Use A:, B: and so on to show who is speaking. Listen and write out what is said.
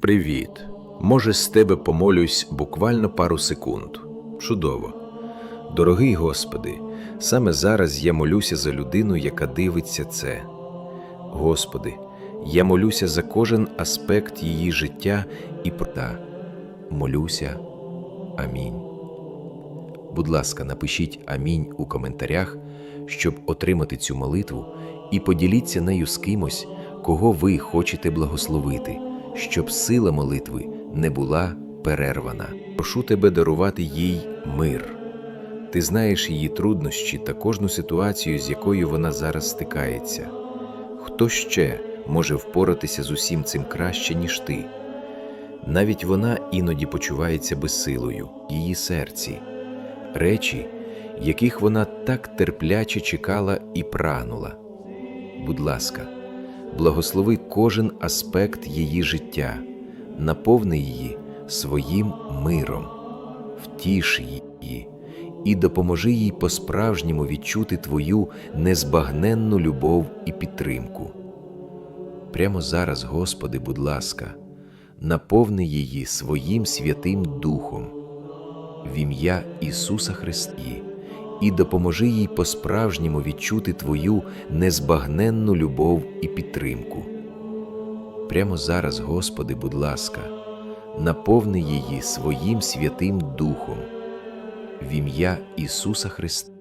A: Привіт. Може, з тебе помолюсь буквально пару секунд. Чудово. Дорогий Господи, саме зараз я молюся за людину, яка дивиться це. Господи, я молюся за кожен аспект її життя і прота. Молюся. Амінь. Будь ласка, напишіть амінь у коментарях, щоб отримати цю молитву, і поділіться нею з кимось, кого ви хочете благословити, щоб сила молитви не була перервана. Прошу тебе дарувати їй мир. Ти знаєш її труднощі та кожну ситуацію, з якою вона зараз стикається. Хто ще може впоратися з усім цим краще, ніж ти? Навіть вона іноді почувається безсилою, її серці, речі, яких вона так терпляче чекала і прагнула. Будь ласка, благослови кожен аспект її життя, наповни її своїм миром, втіш її і допоможи їй по-справжньому відчути твою незбагненну любов і підтримку. Прямо зараз, Господи, будь ласка, наповни її своїм святим Духом в ім'я Ісуса Христі і допоможи їй по-справжньому відчути Твою незбагненну любов і підтримку. Прямо зараз, Господи, будь ласка, наповни її своїм святим Духом в ім'я Ісуса Христа